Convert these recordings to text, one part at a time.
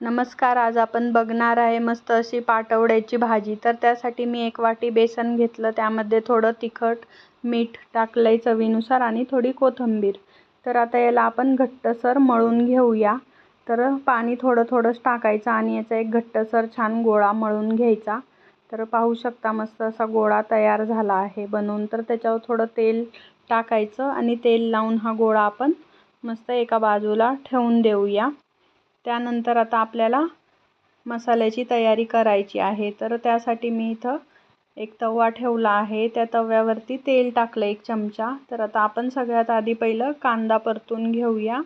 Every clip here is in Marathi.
नमस्कार आज आपण बघणार आहे मस्त अशी पाटवड्याची भाजी. तर त्यासाठी मी एक वाटी बेसन घेतलं त्यामध्ये थोडं तिखट मीठ टाकलं आहे चवीनुसार आणि थोडी कोथिंबीर. तर आता याला आपण घट्टसर मळून घेऊया. तर पाणी थोडं थोडंच टाकायचं आणि याचा एक घट्टसर छान गोळा मळून घ्यायचा. तर पाहू शकता मस्त असा गोळा तयार झाला आहे बनवून तर त्याच्यावर थोडं तेल टाकायचं आणि तेल लावून हा गोळा आपण मस्त एका बाजूला ठेवून देऊया. त्यानंतर आता आपल्याला मसाल्याची तयारी करायची आहे. तर त्यासाठी मी इथं एक तवा ठेवला आहे. त्या तव्यावरती तेल टाकलं एक चमचा. तर आता आपण सगळ्यात आधी पहिलं कांदा परतून घेऊया.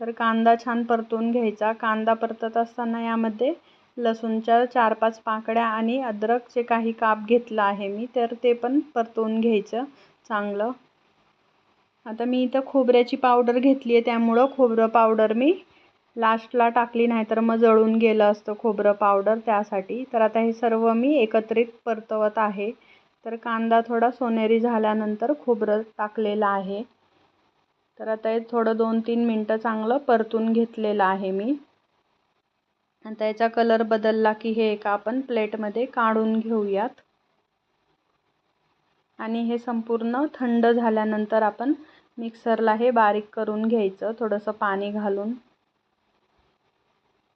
तर कांदा छान परतून घ्यायचा. कांदा परतत असताना यामध्ये लसूणच्या चार पाच पाकळ्या आणि अद्रकचे काही काप घेतलं आहे मी तर ते पण परतून घ्यायचं चांगलं. आता मी इथं खोबऱ्याची पावडर घेतली आहे. त्यामुळं खोबरं पावडर मी लास्टला टाकली नाही तर मग जळून गेलं असतं खोबरं पावडर त्यासाठी. तर आता हे सर्व मी एकत्रित परतवत आहे. तर कांदा थोडा सोनेरी झाल्यानंतर खोबरं टाकलेलं आहे. तर आता हे थोडं दोन तीन मिनटं चांगलं परतून घेतलेलं आहे मी. आता याचा कलर बदलला की हे एका आपण प्लेटमध्ये काढून घेऊयात. आणि हे संपूर्ण थंड झाल्यानंतर आपण मिक्सरला हे बारीक करून घ्यायचं थोडंसं पाणी घालून.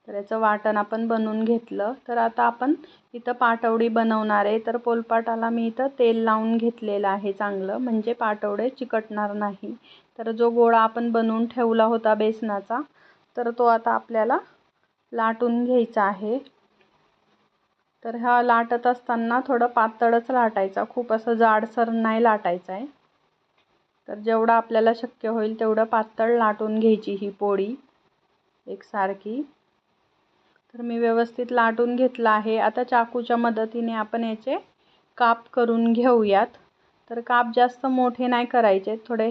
तर याचं वाटण आपण बनवून घेतलं. तर आता आपण इथं पाटवडी बनवणार आहे. तर पोलपाटाला मी इथं तेल लावून घेतलेलं आहे चांगलं. म्हणजे पाटवडे चिकटणार नाही. तर जो गोळा आपण बनवून ठेवला होता बेसनाचा तर तो आता आपल्याला लाटून घ्यायचा आहे. तर हा लाटत असताना थोडं पातळच लाटायचा. खूप असं जाडसर नाही लाटायचं आहे. तर जेवढं आपल्याला शक्य होईल तेवढं पातळ लाटून घ्यायची ही पोळी एकसारखी. तर मी व्यवस्थित लाटून घेतला आहे. आता चाकूच्या मदतीने आपण याचे काप करून घेऊयात. तर काप जास्त मोठे नाही करायचे थोडे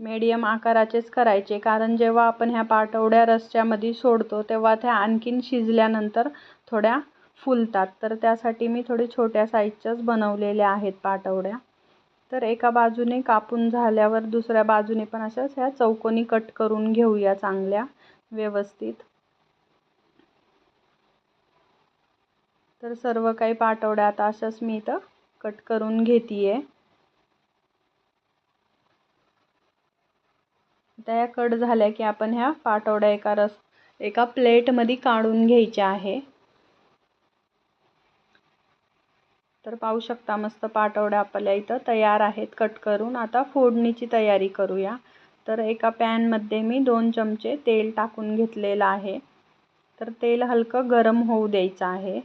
मीडियम आकाराचेच करायचे. कारण जेव्हा आपण ह्या पाटवड्या रस्त्यामध्ये सोडतो तेव्हा त्या आणखीन शिजल्यानंतर थोड्या फुलतात. तर त्यासाठी मी थोडे छोट्या साईजच्याच बनवलेल्या आहेत पाटवड्या. तर एका बाजूने कापून झाल्यावर दुसऱ्या बाजूने पण अशाच ह्या चौकोनी कट करून घेऊया चांगल्या व्यवस्थित. तर सर्व काही पाठवड्या आता अशाच मी इथं कट करून घेते आहे आता या कट झाल्या की आपण ह्या पाठवड्या एका रस एका प्लेटमध्ये काढून घ्यायच्या आहे. तर पाहू शकता मस्त पाठवड्या आपल्या इथं तयार आहेत कट करून. आता फोडणीची तयारी करूया. तर एका पॅनमध्ये मी दोन चमचे तेल टाकून घेतलेलं आहे. तर तेल हलकं गरम होऊ द्यायचं आहे.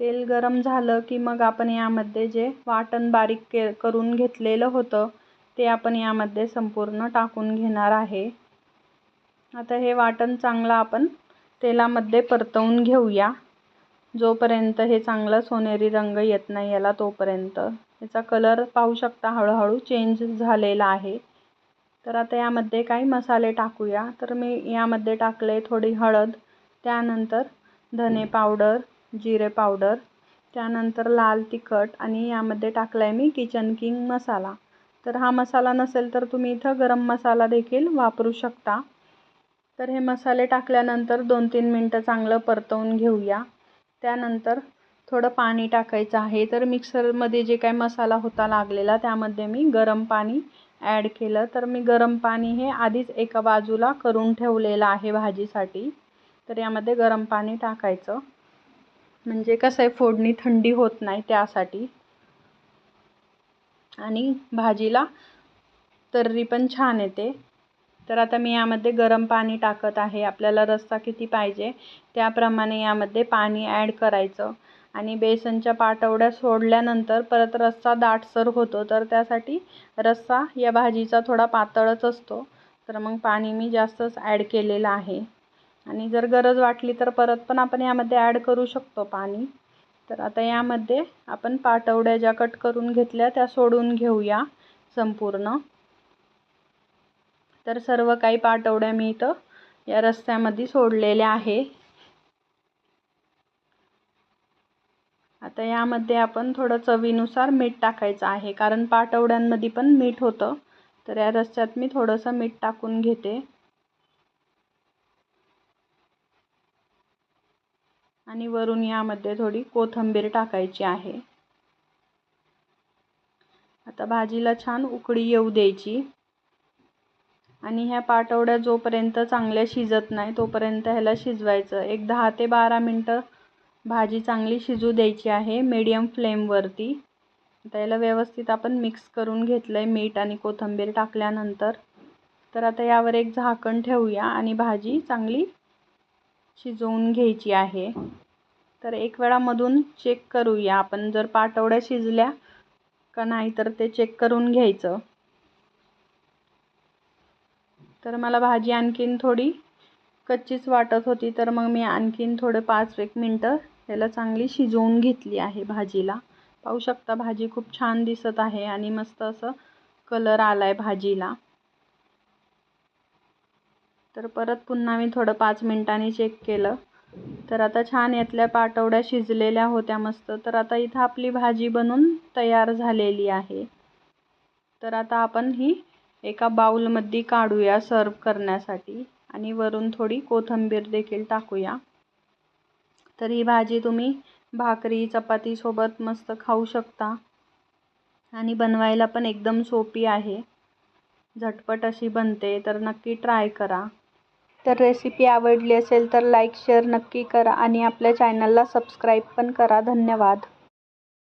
तेल गरम झालं की मग आपण यामध्ये जे वाटण बारीक के करून घेतलेलं होतं ते आपण यामध्ये संपूर्ण टाकून घेणार आहे. आता हे वाटण चांगलं आपण तेलामध्ये परतवून घेऊया. जोपर्यंत हे चांगलं सोनेरी रंग येत नाही याला तोपर्यंत. याचा कलर पाहू शकता हळूहळू चेंज झालेला आहे. तर आता यामध्ये काही मसाले टाकूया. तर मी यामध्ये टाकले थोडी हळद त्यानंतर धने पावडर जिरे पावडर त्यानंतर लाल तिखट आणि यामध्ये टाकला आहे मी किचन किंग मसाला. तर हा मसाला नसेल तर तुम्ही इथं गरम मसाला देखील वापरू शकता. तर हे मसाले टाकल्यानंतर दोन तीन मिनटं चांगलं परतवून घेऊया. त्यानंतर थोडं पाणी टाकायचं आहे. तर मिक्सरमध्ये जे काही मसाला होता लागलेला त्यामध्ये मी गरम पाणी ॲड केलं. तर मी गरम पाणी हे आधीच एका बाजूला करून ठेवलेलं आहे भाजीसाठी. तर यामध्ये गरम पाणी टाकायचं. म्हणजे कसं आहे फोडणी थंडी होत नाही त्यासाठी. आणि भाजीला तर्री पण छान येते. तर आता मी यामध्ये गरम पाणी टाकत आहे. आपल्याला रस्सा किती पाहिजे त्याप्रमाणे यामध्ये पाणी ॲड करायचं. आणि बेसनच्या पाटवड्या सोडल्यानंतर परत रस्सा दाटसर होतो. तर त्यासाठी रस्सा या भाजीचा थोडा पातळच असतो. तर मग पाणी मी जास्तच ॲड केलेलं आहे. आणि जर गरज वाटली तर परत पण आपण यामध्ये ॲड करू शकतो पाणी. तर आता यामध्ये आपण पाटवड्या ज्या कट करून घेतल्या त्या सोडून घेऊया संपूर्ण. तर सर्व काही पाटवड्या मी इथं या रस्त्यामध्ये सोडलेल्या आहे. आता यामध्ये आपण थोडं चवीनुसार मीठ टाकायचं आहे कारण पाटवड्यांमध्ये पण मीठ होतं. तर या रस्त्यात मी थोडंसं मीठ टाकून घेते. आणि वरून यामध्ये थोडी कोथिंबीर टाकायची आहे. आता भाजीला छान उकळी येऊ द्यायची. आणि ह्या पाटवड्या जोपर्यंत चांगल्या शिजत नाही तोपर्यंत ह्याला शिजवायचं. एक दहा ते बारा मिनटं भाजी चांगली शिजू द्यायची आहे मीडियम फ्लेमवरती आता याला व्यवस्थित आपण मिक्स करून घेतलं आहे मीठ आणि कोथिंबीर टाकल्यानंतर. तर आता यावर एक झाकण ठेवूया आणि भाजी चांगली शिजवून घ्यायची आहे. तर एक वेळामधून चेक करूया. आपण जर पाटवड्या शिजल्या का नाही तर ते चेक करून घ्यायचं. तर मला भाजी आणखीन थोडी कच्चीच वाटत होती तर मग मी आणखीन थोडं पाच एक मिनटं याला चांगली शिजवून घेतली आहे भाजीला. पाहू शकता भाजी खूप छान दिसत आहे आणि मस्त असं कलर आला आहे भाजीला. तर परत पुन्हा मी थोडं पाच मिनटांनी चेक केलं. तर आता छान यातल्या पाटवड्या शिजलेल्या होत्या मस्त. तर आता इथं आपली भाजी बनून तयार झालेली आहे. तर आता आपण ही एका बाऊलमध्ये काढूया सर्व करण्यासाठी. आणि वरून थोडी कोथिंबीर देखील टाकूया. तर ही भाजी तुम्ही भाकरी चपातीसोबत मस्त खाऊ शकता. आणि बनवायला पण एकदम सोपी आहे. झटपट अशी बनते तर नक्की ट्राय करा. तर रेसिपी आवडली असेल तर लाईक शेअर नक्की करा आणि आपल्या चॅनलला सबस्क्राईब पण करा. धन्यवाद.